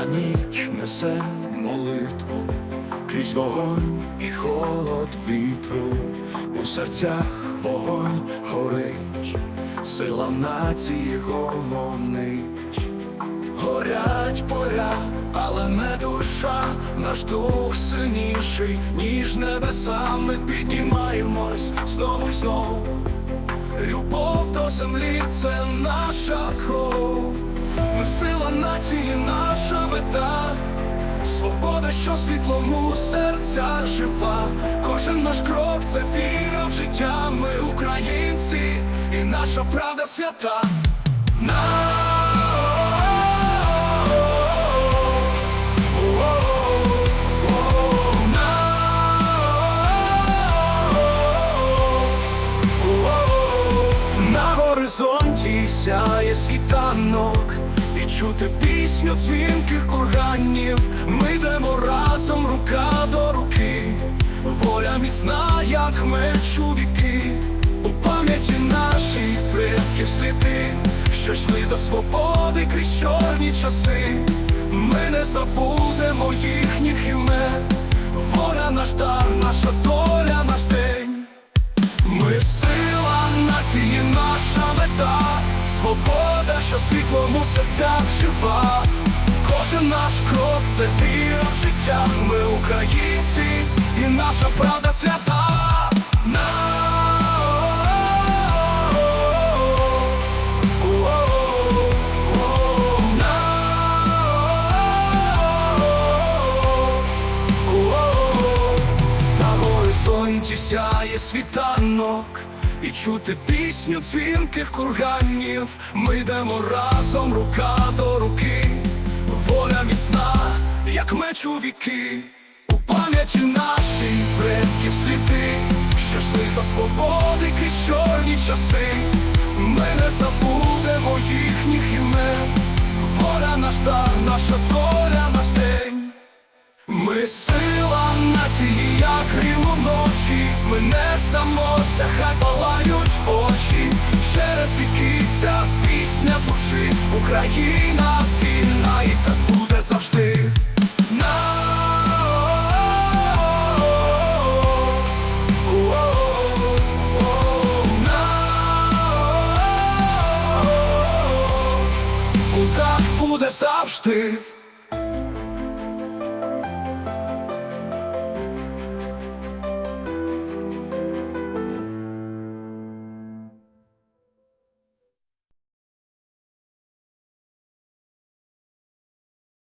а ніч несе молитву крізь вогонь і холод вітру, у серцях вогонь горить, сила нації гомонить. Горять поля, але не душа, наш дух сильніший, ніж небеса, ми піднімаємось знову й знову. Любов до землі це наша кров, ми сила нації, наша свобода, що світлому у серцях жива. Кожен наш крок це віра в життя. Ми українці, і наша правда свята. На горизонті сяє світанок чути пісню дзвінких курганів Ми йдемо разом рука до руки. Воля міцна, як меч у віки. У пам'яті нашій предків сліди. Що йшли до свободи крізь чорні часи. Ми не забудемо їхніх імен що світлом у серцях жива. Кожен наш крок це віра в життя. Ми українці, і наша правда свята. На горизонті сяє світанок І чути пісню дзвінких курганів. Ми йдемо разом рука до руки. Воля міцна, як меч у віки У пам'яті наших предків сліди. Що йшли до свободи крізь чорні часи. Ми не забудемо їхніх імен. Воля наш дар, наша доля, наш день. Ми сила нації, як грім вночі, ми не здамося, хай палають очі. Через віки ця пісня звучить, Україна вільна і так буде завжди. Так буде завжди.